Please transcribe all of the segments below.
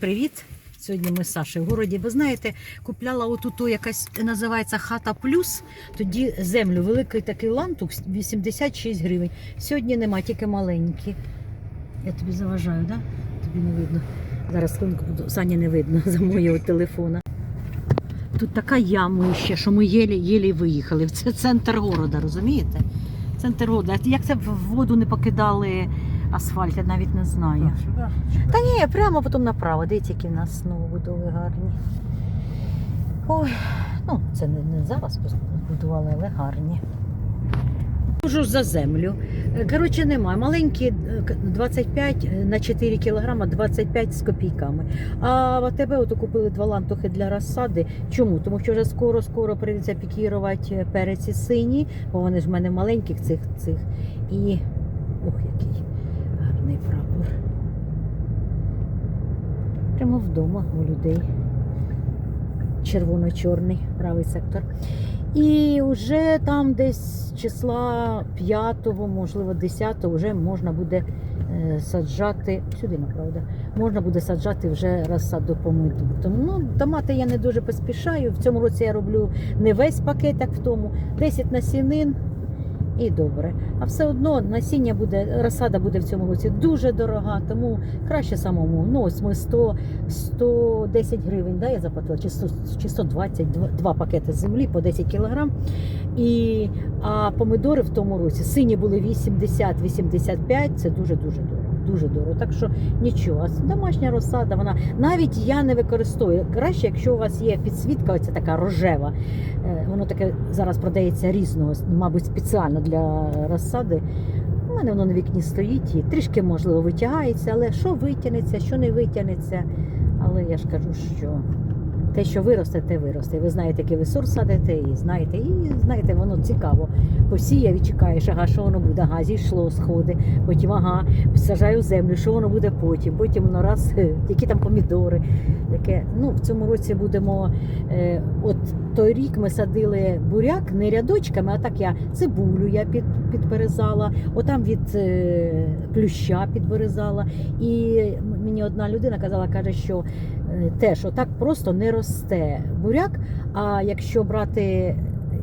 Привіт! Сьогодні ми з Сашею в городі. Ви знаєте, купляла отут якась називається хата плюс. Тоді землю, великий такий лантук 86 гривень. Сьогодні нема, тільки маленькі. Я тобі заважаю? Да? Тобі не видно. Зараз буду. Сані не видно за моєго телефона. Тут така яма ще, що ми єлі-єлі виїхали. Це центр города, розумієте? Центр города. Як це в воду не покидали асфальт, я навіть не знаю. Так, сюди? Та ні, прямо потім направо. Дивіться, які в нас знову будови гарні. Ой, ну це не, не зараз будували, але гарні. Можу за землю. Е, Коротше, немає. Маленькі е, 25 на 4 кілограма, 25 з копійками. А в АТБ ото купили два лантухи для розсади. Чому? Тому що вже скоро-скоро прийдеться пікірувати переці сині, бо вони ж в мене маленьких цих цих. І ох, який гарний прапор. Прямо вдома у людей. Червоно-чорний правий сектор. І вже там десь числа 5, можливо, 10 вже можна буде е, саджати. Сюди, направда, можна буде саджати вже розсаду помидору. Тому ну, томати я не дуже поспішаю. В цьому році я роблю не весь пакет, як в тому, 10 насінин. І добре. А все одно насіння буде, розсада буде в цьому році дуже дорога, тому краще самому. Ну, ось ми 100, 110 гривень, да, я заплатила, чи, 100, чи 120, два, пакети землі по 10 кілограм. І, а помидори в тому році сині були 80-85, це дуже-дуже дорого. Дуже дорого. Так що нічого, домашня розсада, вона навіть я не використовую. Краще, якщо у вас є підсвітка, оця така рожева, Е, Воно таке зараз продається різного, мабуть, спеціально для розсади. У мене воно на вікні стоїть і трішки, можливо, витягається, але що витягнеться, що не витягнеться. Але я ж кажу, що те, що виросте, те виросте. Ви знаєте, який ви сорт садите, і знаєте, і знаєте, воно цікаво. Посіяв і чекаєш, ага, що воно буде, ага, зійшло, сходи, потім ага, сажаю землю, що воно буде потім, потім воно раз, які там помідори. Яке, ну, в цьому році будемо. Е, от той рік ми садили буряк не рядочками, а так я цибулю я під, підперезала, отам від е, плюща підберезала. І мені одна людина казала, каже, що теж отак просто не росте буряк. А якщо брати,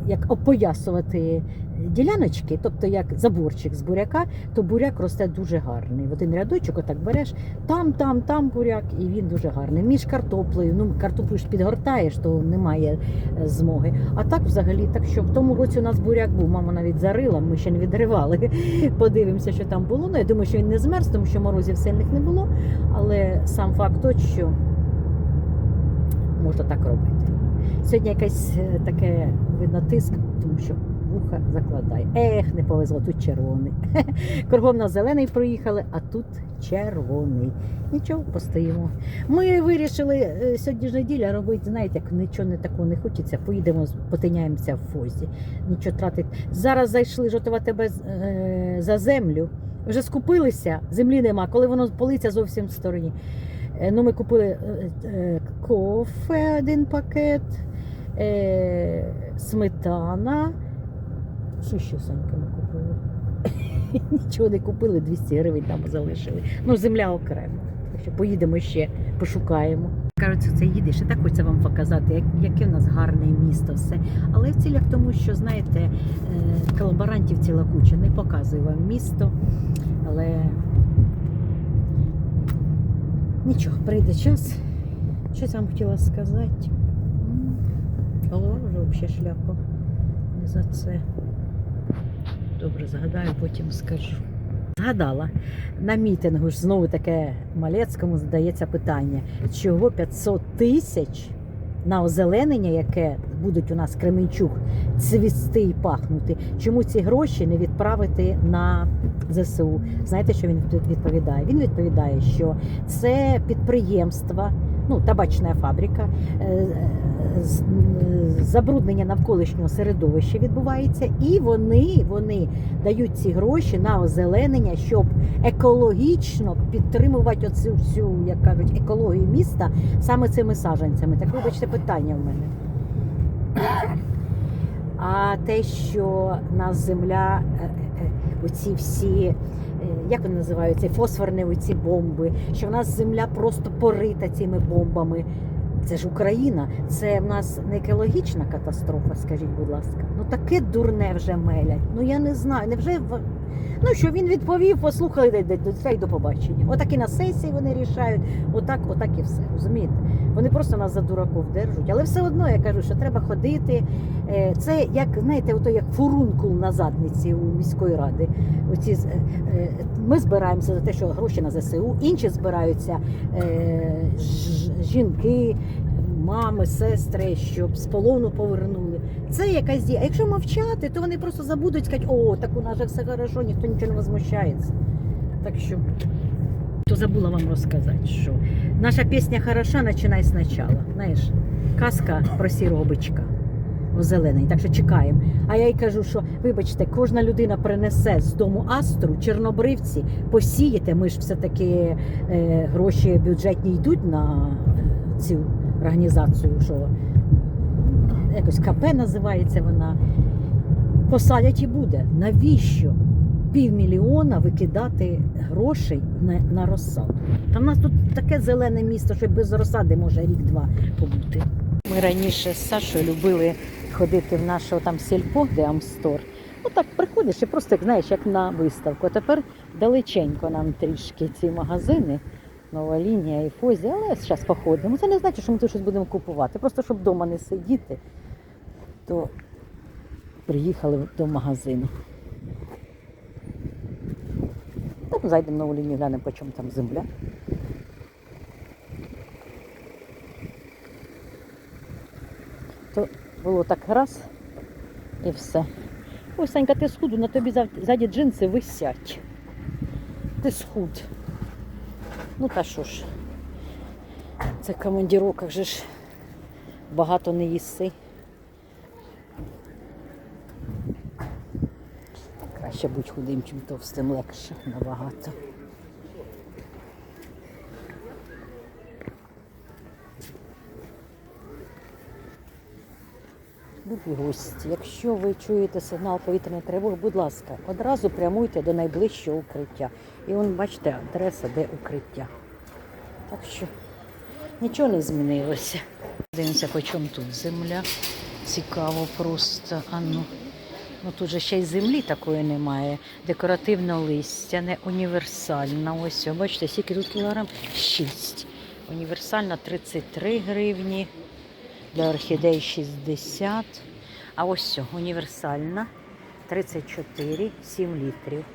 як опоясувати діляночки, тобто як заборчик з буряка, то буряк росте дуже гарний. В один рядочок отак береш, там, там, там буряк, і він дуже гарний. Між картоплею, ну картоплю ж підгортаєш, то немає е, змоги. А так взагалі, так що в тому році у нас буряк був, мама навіть зарила, ми ще не відривали. Подивимося, що там було. Ну, я думаю, що він не змерз, тому що морозів сильних не було. Але сам факт що можна так робити. Сьогодні якесь е, таке видно тиск, тому що вуха закладає. Ех, не повезло, тут червоний. Кругом на зелений проїхали, а тут червоний. Нічого, постоїмо. Ми вирішили е, сьогодні ж неділя робити, знаєте, як нічого не такого не хочеться, поїдемо, потиняємося в фозі. Нічого тратить. Зараз зайшли жотова тебе е, за землю. Вже скупилися, землі нема, коли воно политься зовсім в стороні. Е, Ну, ми купили е, е, кофе один пакет, сметана. Що ще Санька ми купили? Нічого не купили, 200 гривень там залишили. Ну, земля окремо. Що поїдемо ще, пошукаємо. Кажуть, це їдеш, і так хочеться вам показати, як, яке в нас гарне місто все. Але в цілях тому, що, знаєте, колаборантів ціла куча, не показую вам місто. Але нічого, прийде час. Щось вам хотіла сказати. Голова вже взагалі шляпа. Не за це. Добре, згадаю, потім скажу. Згадала. На мітингу ж знову таке Малецькому задається питання, чого 500 тисяч на озеленення, яке будуть у нас Кременчук цвісти і пахнути, чому ці гроші не відправити на ЗСУ? Знаєте, що він відповідає? Він відповідає, що це підприємства, ну, табачна фабрика, е, з- е, забруднення навколишнього середовища відбувається, і вони, вони дають ці гроші на озеленення, щоб екологічно підтримувати оцю всю, як кажуть, екологію міста саме цими саджанцями. Так вибачте питання в мене. А те, що нас земля, е, е, оці всі як вони називаються, фосфорні оці бомби, що в нас земля просто порита цими бомбами. Це ж Україна, це в нас не екологічна катастрофа, скажіть, будь ласка. Ну таке дурне вже мелять. Ну я не знаю. Невже ну що він відповів, послухали це до побачення. Отак і на сесії вони рішають, отак, отак і все. Розумієте? Вони просто нас за дураків держать. Але все одно я кажу, що треба ходити. Е, Це як знаєте, ото як фурункул на задниці у міської ради. Оці е, е, ми збираємося за те, що гроші на ЗСУ, інші збираються е, жінки, мами, сестри, щоб з полону повернули. Це якась дія. А якщо мовчати, то вони просто забудуть сказати, о, так у нас же все хорошо, ніхто нічого не возмущається. Так що то забула вам розказати, що наша пісня хороша, починай спочатку. Знаєш, казка про сірого бичка. Зелений, так що чекаємо. А я й кажу, що вибачте, кожна людина принесе з дому астру, чорнобривці, посієте. Ми ж все-таки е, гроші бюджетні йдуть на цю організацію, що якось КП називається вона. Посадять і буде. Навіщо півмільйона викидати грошей на, на розсаду? Та в нас тут таке зелене місто, що без розсади може рік-два побути. Ми раніше з Сашою любили ходити в наше там сільпо, де Амстор. Ну так приходиш і просто як знаєш, як на виставку. А тепер далеченько нам трішки ці магазини. Нова лінія і Фозі, але зараз походимо. Це не значить, що ми тут щось будемо купувати. Просто щоб вдома не сидіти, то приїхали до магазину. Там зайдемо на нову лінію, глянемо, по чому там земля. То було так раз і все. Ой, Санька, ти схуду, на тобі ззаді джинси висять. Ти схуд. Ну та що ж, це командіровка же ж багато не їси. Краще будь худим, чим товстим легше набагато. Любі гості, якщо ви чуєте сигнал повітряної тривоги, будь ласка, одразу прямуйте до найближчого укриття. І вон, бачите, адреса, де укриття. Так що нічого не змінилося. Дивимося, по чому тут земля. Цікаво просто. А ну. Ну тут же ще й землі такої немає. Декоративне листя, не універсальна. Ось, бачите, скільки тут кілограм? 6. Універсальна 33 гривні. Для орхідей 60. А ось о, універсальна 34, 7 літрів.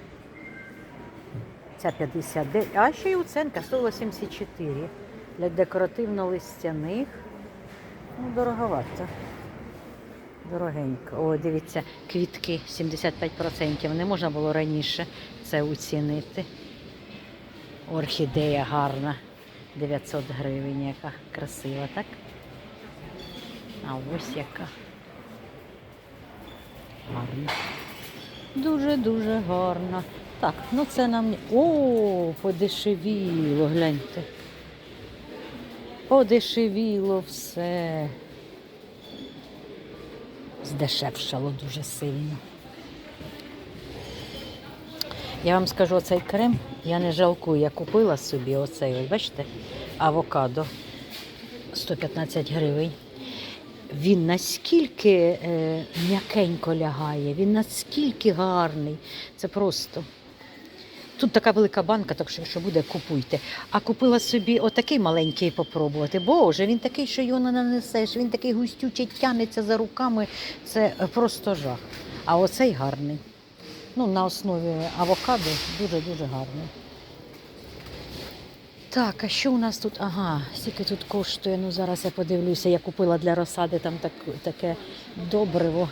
Ця 59. А ще й оценка 184. Для декоративно-листяних. Ну, дороговато. Дорогенько. О, дивіться, квітки 75%. Не можна було раніше це оцінити. Орхідея гарна. 900 гривень, яка красива, так? А ось яка. Гарна. Дуже-дуже гарна. Так, ну це нам. О, подешевіло, гляньте. Подешевіло все. Здешевшало дуже сильно. Я вам скажу, оцей крем, я не жалкую, я купила собі оцей, бачите, авокадо 115 гривень. Він наскільки е, м'якенько лягає, він наскільки гарний. Це просто. Тут така велика банка, так що якщо буде, купуйте. А купила собі отакий маленький попробувати. Боже, він такий, що його не нанесеш, він такий густючий, тянеться за руками. Це просто жах. А оцей гарний. Ну, на основі авокадо дуже-дуже гарний. Так, а що у нас тут? Ага, скільки тут коштує? Ну зараз я подивлюся, я купила для розсади там так, таке добриво.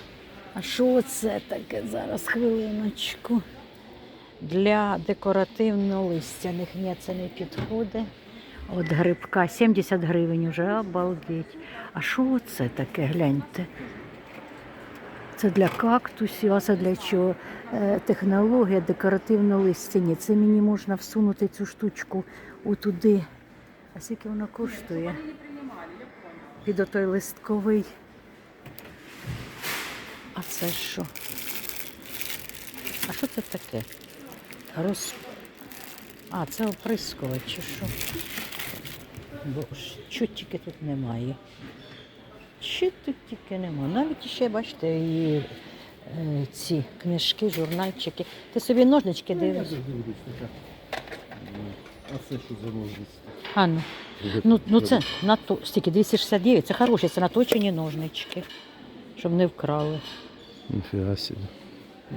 А що це таке зараз? Хвилиночку. Для декоративно-листяних ні, це не підходить. От грибка 70 гривень уже, обалдеть. А що це таке, гляньте? Це для кактусів, а це для чого? Е, технологія декоративно-листяні. Це мені можна всунути цю штучку отуди. А скільки вона коштує? Під отой листковий. А це що? А що це таке? Роз... А, це оприскувач чи що? Бо чого тільки тут немає. Що тут тільки немає. Навіть ще, бачите, і е, ці книжки, журнальчики. Ти собі ножнички Ну, дивишся? тут дивлюсь, така. М, А це що за ножниці? А, ну, ну, ну це на то, стільки 269, це хороші, це наточені ножнички, щоб не вкрали. Ніфіга собі.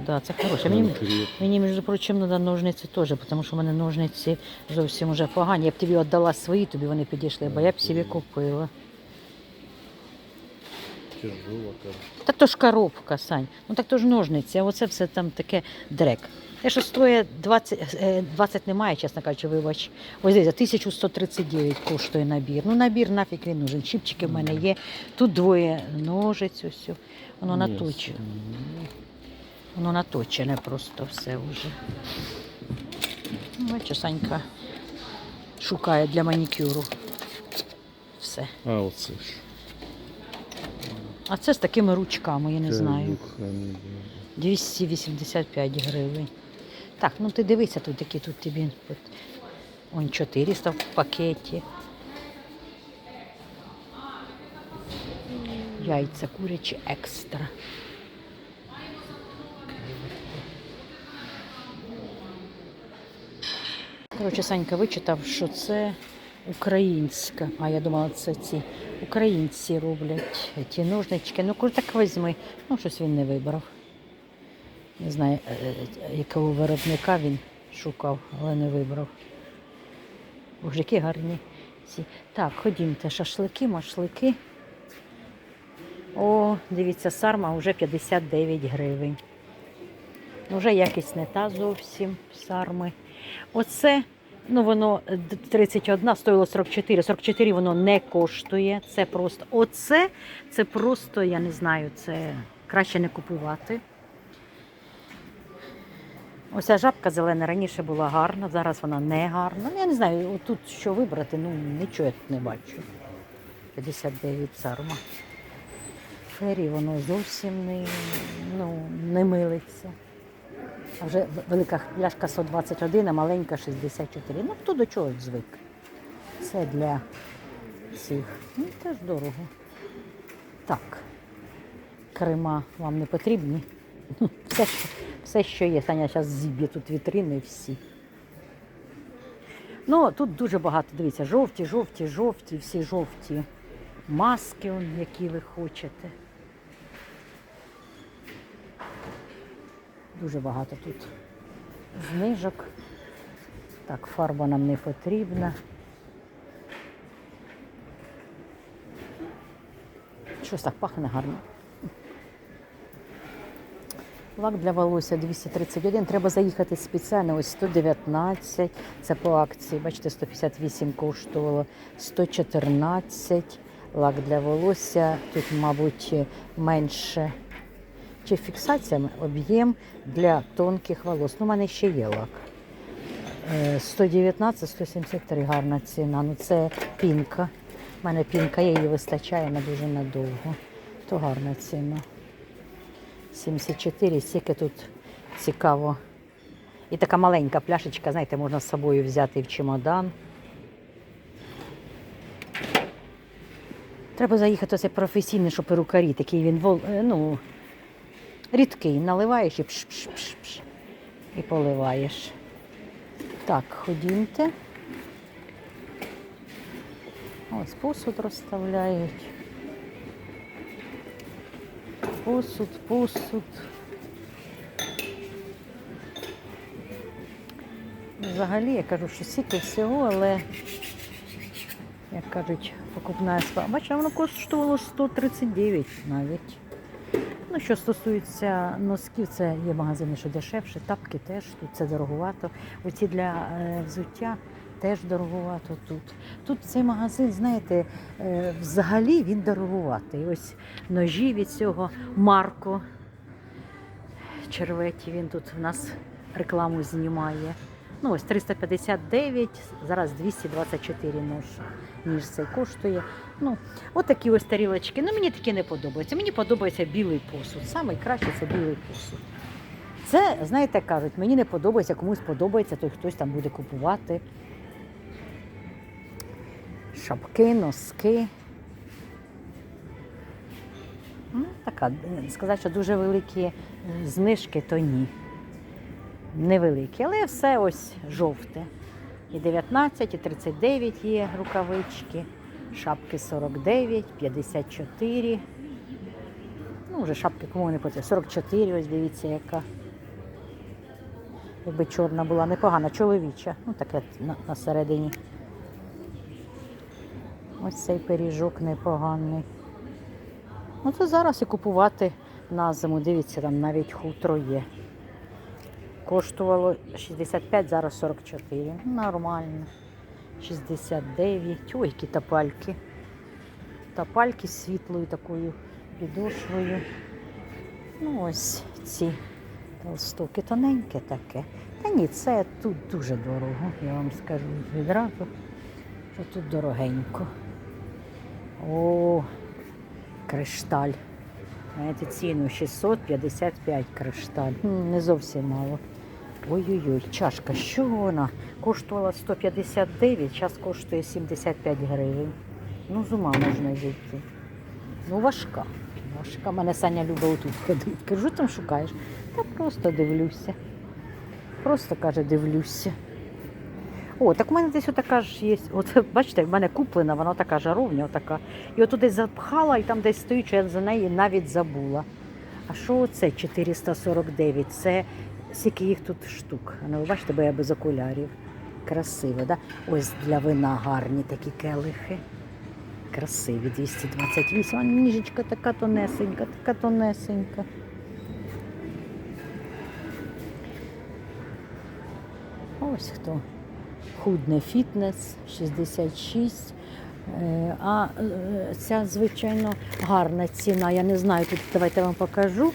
Да, це хороше. Мені, мені, між прочим, треба ножниці теж, тому що в мене ножниці зовсім вже погані. Я б тобі віддала свої, тобі вони підійшли, бо я б собі купила. Тяжова, каже. Та то ж коробка, Сань. Ну так то ж ножниці, а оце все там таке дрек. Те, що стоїть 20, е, 20 немає, чесно кажучи, вибач. Ось дивіться, 1139 коштує набір. Ну набір нафіг він нужен. Чіпчики в мене є. Тут двоє ножиць, ось. Воно наточене. Воно наточене просто все вже. Ну, Санька шукає для манікюру. Все. А, оце ж. А це з такими ручками, я не знаю. 285 гривень. Так, ну ти дивися тут, які тут тобі. От, он 400 в пакеті. Яйця курячі екстра. Коротше, Санька вичитав, що це українська. А я думала, це ці українці роблять ті ножнички. Ну, так візьми. Ну, щось він не вибрав. Не знаю, е, е, якого виробника він шукав, але не вибрав. Боже, які гарні. Так, ходімте, шашлики, машлики. О, дивіться, сарма вже 59 гривень. Ну, Вже якість не та зовсім сарми. Оце, ну воно е, 31 стоїло 44. 44 воно не коштує. Це просто оце, це просто, я не знаю, це краще не купувати. Оця жабка зелена раніше була гарна, зараз вона не гарна. Ну, я не знаю, тут що вибрати, ну нічого я тут не бачу. 59 сарма. Фері воно зовсім не, ну, не милиться. А вже велика пляшка 121, а маленька 64. Ну хто до чого звик? Це для цих. Ну, теж дорого. Так. Крема вам не потрібні. Все, що, все, що є. Таня зараз зіб'є тут вітрини всі. Ну, тут дуже багато, дивіться, жовті, жовті, жовті, всі жовті маски, які ви хочете. Дуже багато тут знижок. Так, фарба нам не потрібна. Щось так пахне гарно. Лак для волосся 231. Треба заїхати спеціально. Ось 119. Це по акції. Бачите, 158 коштувало. 114. Лак для волосся. Тут, мабуть, менше. Чи фіксація об'єм для тонких волос. Ну, у мене ще є лак. Е, 119, 173 гарна ціна. Ну це пінка. У мене пінка її вистачає на дуже надовго. То гарна ціна. 74, стільки тут цікаво. І така маленька пляшечка, знаєте, можна з собою взяти в чемодан. Треба заїхати оце професійний, що перукарі, такий він е, ну, рідкий. Наливаєш і пш-пш-пш-пш. І поливаєш. Так, ходімте. Ось посуд розставляють. Посуд, посуд. Взагалі, я кажу, що стільки всього, але, як кажуть, покупна справа. Бачите, воно коштувало 139 навіть. Ну, що стосується носків, це є магазини, що дешевше, тапки теж тут це дороговато. Оці для е, взуття теж дороговато тут. Тут цей магазин, знаєте, е, взагалі він дороговатий. Ось ножі від цього Марко Черветі, він тут в нас рекламу знімає. Ну, ось 359, зараз 224 нож. Ніж цей коштує. Ну, от такі ось тарілочки. Ну, мені такі не подобаються. Мені подобається білий посуд. Саме це білий посуд. Це, знаєте, кажуть, мені не подобається, комусь подобається, то хтось там буде купувати. Шапки, носки. Ну, така, сказати, що дуже великі е, знижки, то ні. Невеликі, але все ось жовте. І 19, і 39 є рукавички, шапки 49, 54. Ну, вже шапки кому не потрібно. 44, ось дивіться, яка. Якби чорна була непогана, чоловіча. Ну, таке на, на середині. Ось цей пиріжок непоганий. Ну, це зараз і купувати на зиму. Дивіться, там навіть хутро є. Коштувало 65, зараз 44. Нормально. 69. Ой, які тапальки. Тапальки з світлою такою підошвою. Ну, ось ці толстовки тоненьке таке. Та ні, це тут дуже дорого, я вам скажу відразу, що тут дорогенько. О, кришталь. Знаєте, ціну 655 кришталь. Не зовсім мало. Ой-ой-ой, чашка, що вона? Коштувала 159, зараз коштує 75 гривень. Ну, з ума можна зійти. Ну, важка. Важка. Мене Саня любить отут ходити. Кажу, там шукаєш. Та просто дивлюся. Просто каже, дивлюся. О, так у мене десь отака ж є. От бачите, в мене куплена, вона така жаровня, отака. І от десь запхала, і там десь стоїть, що я за неї навіть забула. А що це 449? Це скільки їх тут штук. Ну, ви бачите, бо я без окулярів. Красиво, да? Ось для вина гарні такі келихи. Красиві 228. А ніжечка така тонесенька, така тонесенька. Ось хто. Худне фітнес 66. Е, А е, ця, звичайно, гарна ціна. Я не знаю, тут давайте вам покажу,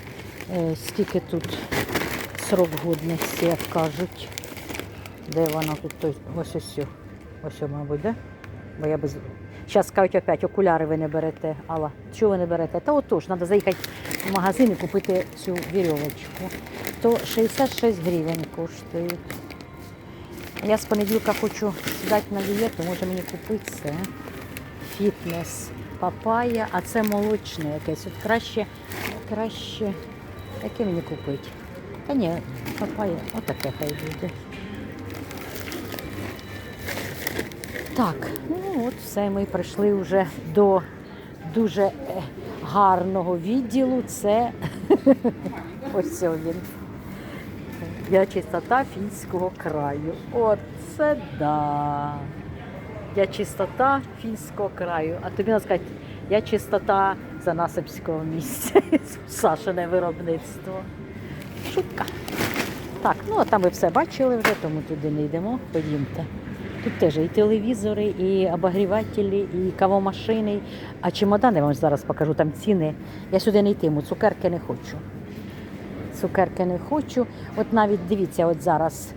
е, скільки тут срок годності, як кажуть. Де вона тут? Ось ось. Ось, мабуть, де? Бо я без. Зараз кажуть опять, окуляри ви не берете. Алла, чого ви не берете? Та отож, треба заїхати в магазин і купити цю вірьовочку. То 66 гривень коштують. Я з понеділка хочу сідати на дієту, може мені купити це. Фітнес, папая, а це молочне якесь. От краще, краще, яке мені купити? Та ні, папая, отаке хай буде. Так, ну от все, ми прийшли вже до дуже е, гарного відділу. Це ось він. Я чистота фінського краю. Оце да. Я чистота фінського краю. А тобі треба сказати, я чистота Занасипського місця. Сашине виробництво. Шутка. Так, ну а там ви все бачили вже, тому туди не йдемо. Ходімте. Тут теж і телевізори, і обогрівателі, і кавомашини. А чемодани вам зараз покажу, там ціни. Я сюди не йтиму, цукерки не хочу цукерки не хочу. От навіть дивіться, от зараз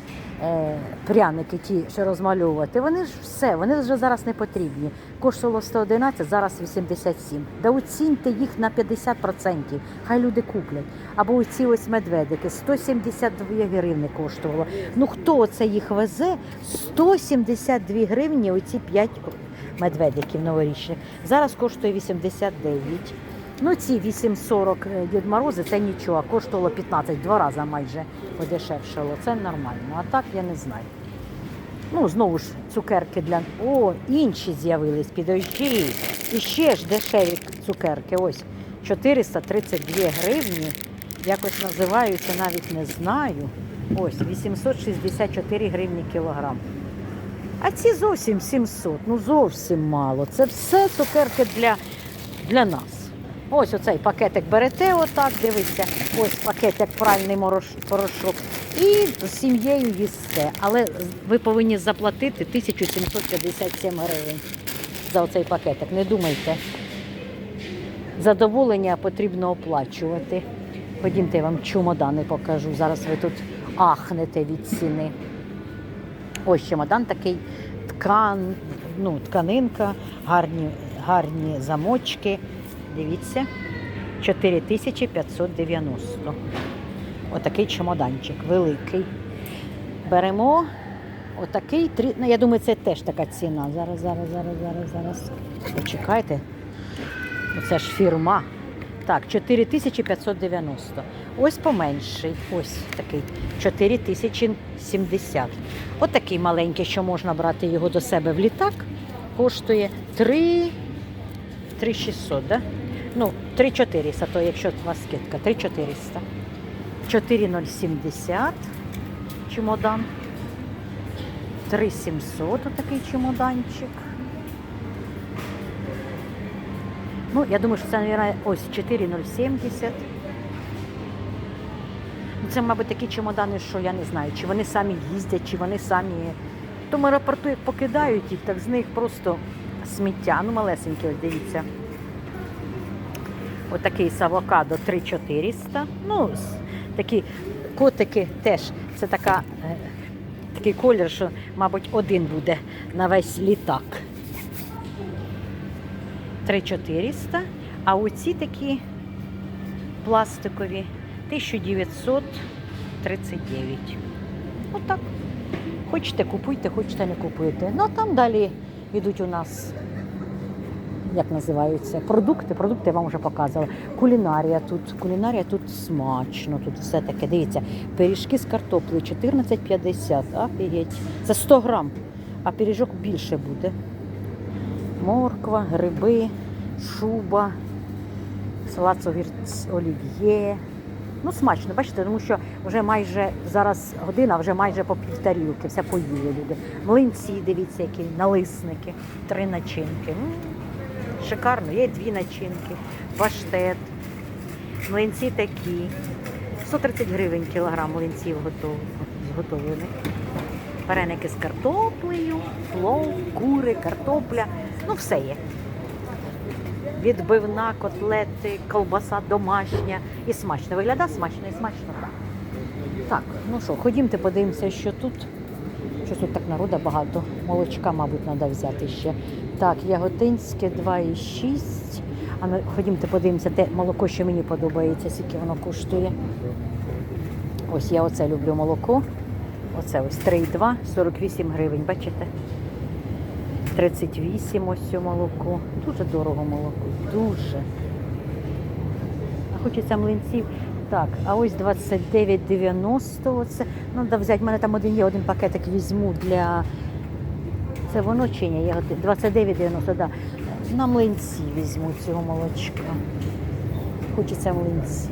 е, пряники ті, що розмальовувати, вони ж все, вони вже зараз не потрібні. Коштувало 111, зараз 87. Да оціньте їх на 50%, хай люди куплять. Або оці ось медведики, 172 гривні коштувало. Ну хто це їх везе? 172 гривні оці 5 медведиків новорічних. Зараз коштує 89. Ну, ці 8,40 е, Дід Морози це нічого, коштувало 15, два рази майже подешевшало. Це нормально. А так я не знаю. Ну, знову ж цукерки для. О, інші з'явились, підожди. І ще ж дешеві цукерки. Ось 432 гривні. Якось називаються, навіть не знаю. Ось 864 гривні кілограм. А ці зовсім 700, ну зовсім мало. Це все цукерки для, для нас. Ось оцей пакетик берете, отак, дивіться, ось пакетик пральний порошок. І з сім'єю їсте. Але ви повинні заплатити 1757 гривень за оцей пакетик. Не думайте. Задоволення потрібно оплачувати. Ходімте, я вам чемодани покажу. Зараз ви тут ахнете від ціни. Ось чемодан такий ткан, ну, тканинка, гарні, гарні замочки. Дивіться, 4590. отакий чемоданчик, великий. Беремо отакий, ну, я думаю, це теж така ціна. Зараз, зараз, зараз, зараз, зараз. Почекайте. Оце ж фірма. Так, 4590. Ось поменший. Ось такий. 4070. От такий маленький, що можна брати його до себе в літак, коштує 3 3600, да? Ну, 3400, то якщо у вас скидка, 3400. 4070 чемодан. 3700 отакий чемоданчик. Ну, я думаю, що це, мабуть, ось 4070. Ну, Це, мабуть, такі чемодани, що я не знаю, чи вони самі їздять, чи вони самі. Тому аеропорту, покидають їх, так з них просто сміття. Ну, малесенькі, ось дивіться. Отакий з авокадо 3400. Ну, такі котики теж. Це така, е, такий колір, що, мабуть, один буде на весь літак. 3400. А оці такі пластикові 1939. Отак. Хочете купуйте, хочете не купуйте. Ну а там далі йдуть у нас, як називаються, продукти. Продукти я вам вже показувала. Кулінарія тут. Кулінарія тут смачно, тут все таке. Дивіться, пиріжки з картоплею 14,50. Офігеть. Це 100 грам, а пиріжок більше буде. Морква, гриби, шуба, салат з олів'є. Ну, смачно, бачите, тому що вже майже зараз година, вже майже по півтарілки, все поїли люди. Млинці, дивіться, які налисники, три начинки. Шикарно, є дві начинки, паштет. Млинці такі. 130 гривень кілограм млинців готов, зготовлених. Вареники з картоплею, плов, кури, картопля. Ну, все є. Відбивна, котлети, колбаса домашня. І смачно. Виглядає смачно і смачно так. Ну що, ходімте, подивимося, що тут. Щось тут так народу багато. Молочка, мабуть, треба взяти ще. Так, яготинське 2,6. А ми ходімте, подивимося, те молоко, що мені подобається, скільки воно коштує. Ось я оце люблю молоко. Оце ось 3,2, 48 гривень, бачите? 38 ось це молоко. Дуже дорого молоко. Дуже. А хочеться млинців. Так, а ось 29,90 оце. Ну, да взяти, в мене там один є, один пакетик візьму для. Це воно чи ні? Я от- 29,90, да. На млинці візьму цього молочка. Хочеться млинці.